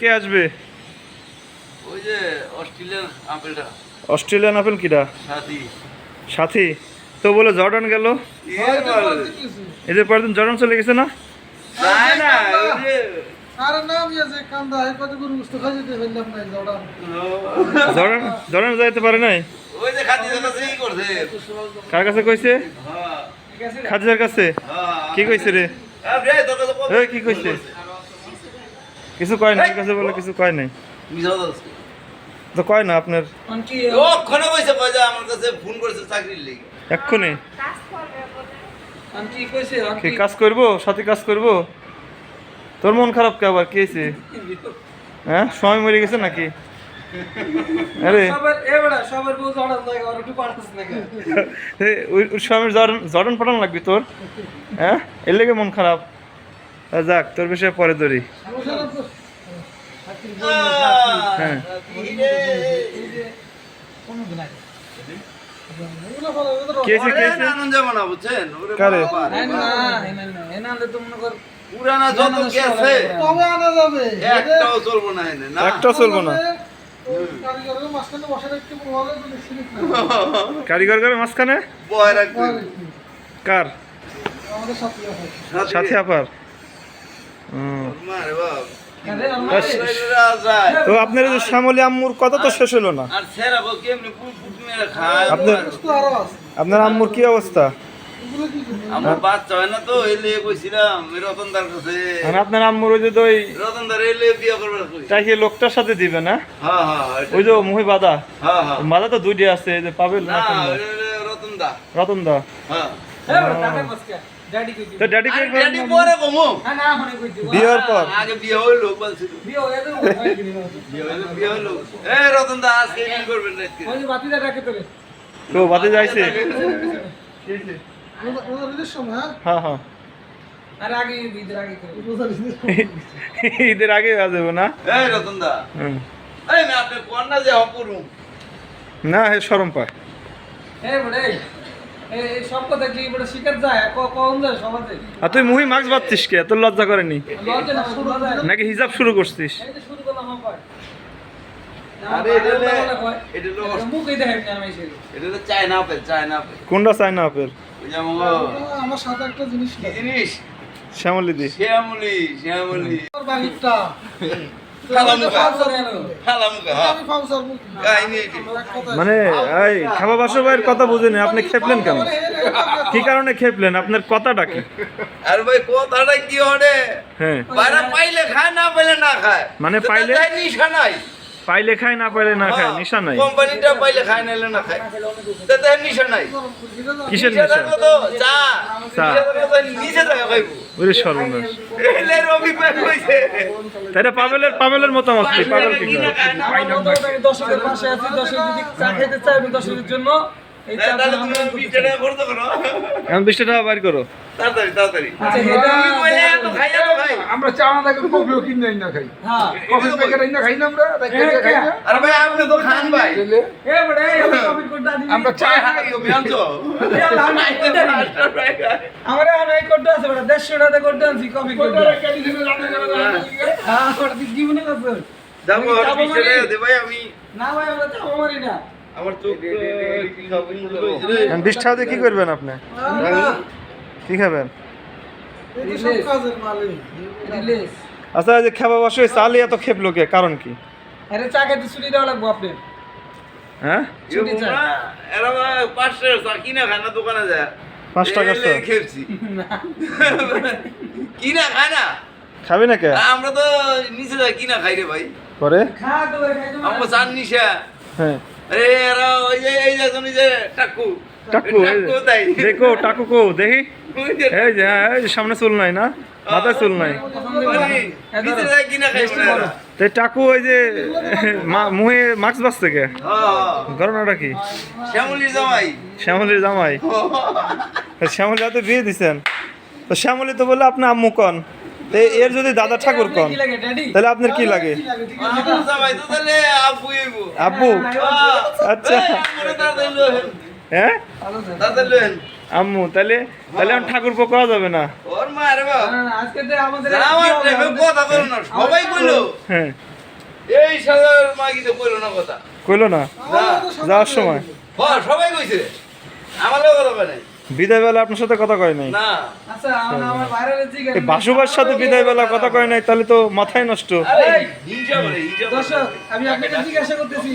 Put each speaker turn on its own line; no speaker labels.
কে আসবে?
ওই যে অস্ট্রেলিয়ার আপেলটা।
অস্ট্রেলিয়ান আপেল কিরা
সাথী।
সাথী? তো বলে জর্ডান গেল। এদের পরের দিন জর্ডান চলে গেছে না?
না না ওই যে
আরে না আমি আছে কান্দা এই কত করে বুঝতে খাই যেতে ফেললাম না জড়া
জর্ডান। জর্ডান যাইতে পারে নাই? কার কাছে কইছে?
হ্যাঁ।
খাদিজার কাছে?
হ্যাঁ।
কি কইছে রে? কি কইছে? কিছু কয় নাই কাছে বলে কিছু কয় নাই। তো কয় না আপনার?
ওখানে কইছে কয় আমার কাছে ফোন করেছে চাকরির লেগে।
এক্ষুনি।
কি কইছে আমি
কি কাজ করব? সাথে কাজ করব? তোর মন খারাপ কে আবার? কি হয়েছে হ্যাঁ? সময় মরে গেছে নাকি? আরে। স্বামীর জর্ডান জর্ডান পাঠানো লাগবে তোর। হ্যাঁ? এর লেগে মন খারাপ। যাক তোর বিষয়ে পরে ধরি। হ্যাঁ।
আনন্দ জামানা বুঝছেন? ওরে বাবা রে।
না
বাবা।
না তো মনে কর
পুরানা যত গেছে
কবে আনা যাবে।
একটাও চলবো না এনে না?
একটাও চলবো না।
কারিগরের মাঝখানে বসে রাখতে বলে যদি সিলিপ
কারিগর করে মাঝখানে? কার?
সাথে
আপার হুম।
মারে বাপ
আরে আমরা
তা তো আপনার যে শ্যামলী আম্মুর কথা তো শেষ হলো না। আপনার আম্মুর কি অবস্থা?
আমার বাচ্চা হয় না তো এলে কইছিলাম এই রতনদার কাছে।
আর আপনার আম্মুর ওই যে তো ওই
রতনদার এলে বিয়ে করবার কই?
তাকে লোকটার সাথে দিবে না?
হ্যাঁ হ্যাঁ
ওই যে মহি বাদা।
হ্যাঁ হ্যাঁ।
বাদা তো দুইটা আছে এই যে পাবেল
না রতনদা।
রতন দা
হ্যাঁ
তো ড্যাডি কে
ড্যাডি পরে কমু
হ্যাঁ না মনে কই দিবে
বিয়ের পর।
আগে বিয়ে
তো হয়ে গেল
বিয়ে হইল বিয়ে হইল। এ রতনদা আজকে কি করবেন রাতে
ওই যে বাতিটা রাখে তোরে।
তো বাদে যাইছে।
হ্যাঁ
হ্যাঁ হ্যাঁ।
আর আগে ঈদের আগে করে।
ঈদের আগে যাব না?
এই রতনদা
হুম।
এই না আপনি কোন না যে অপুরুম
না হে সরম পায়।
সব কথা কি বড় শিকার যায়? কম যায় সমাজে
আর তুই মুহি মাস্ক বাঁধছিস কে? তোর লজ্জা করেনি?
না
নাকি হিজাব শুরু করছিস?
শুরু করলাম আমার কয়।
আরে এটা হলো- এটা হলো
মুখই দেখেন না আমি সেই
এটা হলো চায়না আপেল চায়না আপেল।
কোনটা চাই আপেল?
আমার সাথে একটা জিনিস
জিনিস?
শ্যামলি দি।
শ্যামলি শ্যামলি। হ্যাঁ।
মানে এই খাবা বাসু ভাইয়ের কথা বুঝেনি আপনি খেপলেন কেন? কি কারণে খেপলেন? আপনার কথাটা কি?
আর ভাই কথাটা কি হবে
হ্যাঁ।
পাইলে খায় না পাইলে না খায়।
মানে পাইলে-
নিশা নাই।
পাইলে খায় না পাইলে না খায় নিশা নাই।
কোম্পানিটা পাইলে খায় নাইলে না খায়। তাতে নিশা নাই।
কিসের
নিশা তো চা।
চা।
নিচে থাকা খাইবো।
ওরে সর্বনাশ।
এলের অভিপ্রায় কইছে
তাই এটা পাবেলের পাবেলের মত কি? পাবেল কি? করে?
দশকের পাশে আছে দশক যদি চা খেতে চায় আমি দশকের জন্য
এখন বিশটা টাকা বাইর করো।
তাড়াতাড়ি তাড়াতাড়ি।
আচ্ছা,
আমরা চা না থাকে কফিও কিনে না খাই।
হ্যাঁ।
কফি প্যাকেট না খাই না আমরা রাখে খাই না।
আরে ভাই আপনি তো খান ভাই।
এ বড়
আমরা চা খাই
আমার এই করতে আছে বড় 150 টাকা করতে আনছি কফি করতে হ্যাঁ জীবনে করতে
যাব আর বিশ দে ভাই আমি
না ভাই আমরা তো আমারই না।
আমার চোখ
বিশ টাকা দিয়ে কি করবেন আপনি? কি খাবেন? আচ্ছা যে খাবা বাসু চালি এত খেপলো কে কারণ কি?
আরে চা খেতে ছুটি দেওয়া লাগবো আপনি
হ্যাঁ?
ছুটি চাই।
এরা পাঁচটা চা কিনা খায় না দোকানে যায়।
পাঁচ টাকা চা।
খেপছি। কিনা খায় না।
খাবি না কে?
আমরা তো নিচে যাই কিনা খাই রে ভাই।
পরে?
খা তো ভাই খাই তো
আমার চান নিশা
হ্যাঁ। দেখো টাকু। কো দেখি। এই যে হ্যাঁ, এই যে সামনে চুল নাই না? মাথায় চুল নাই। টাকু ওই যে মা- মুহে মাস্ক বাঁচতে কে?
হ্যাঁ।
ঘটনাটা কি?
শ্যামলি জামাই।
শ্যামলির জামাই। শ্যামলি হাতে বিয়ে দিছেন। তো শ্যামলি তো বলে আপনি আম্মু কন। এর যদি দাদা ঠাকুর কন
কি লাগে ড্যাডি
তাহলে আপনার কি লাগে?
তো আব্বু হ্যাঁ।
আচ্ছা। হ্যাঁ। আম্মু তাহলে তাহলে এখন ঠাকুর পো করা যাবে না।
ওর মা রে বাবা
আজকে যে আমাদের
কথা বলো না সবাই কইলো।
হ্যাঁ।
এই সাজার মা কিন্তু কইলো না কথা।
কইলো না?
তো
যাওয়ার সময়।
হ্যাঁ সবাই কইছে। আমারও কথা নাই।
বিদায় বেলা আপনার সাথে কথা কয় নাই।
না।
আচ্ছা
বাসুবার সাথে বিদায় বেলা কথা কয় নাই তাহলে তো মাথায় নষ্ট।
আমি আপনাকে জিজ্ঞাসা করতেছি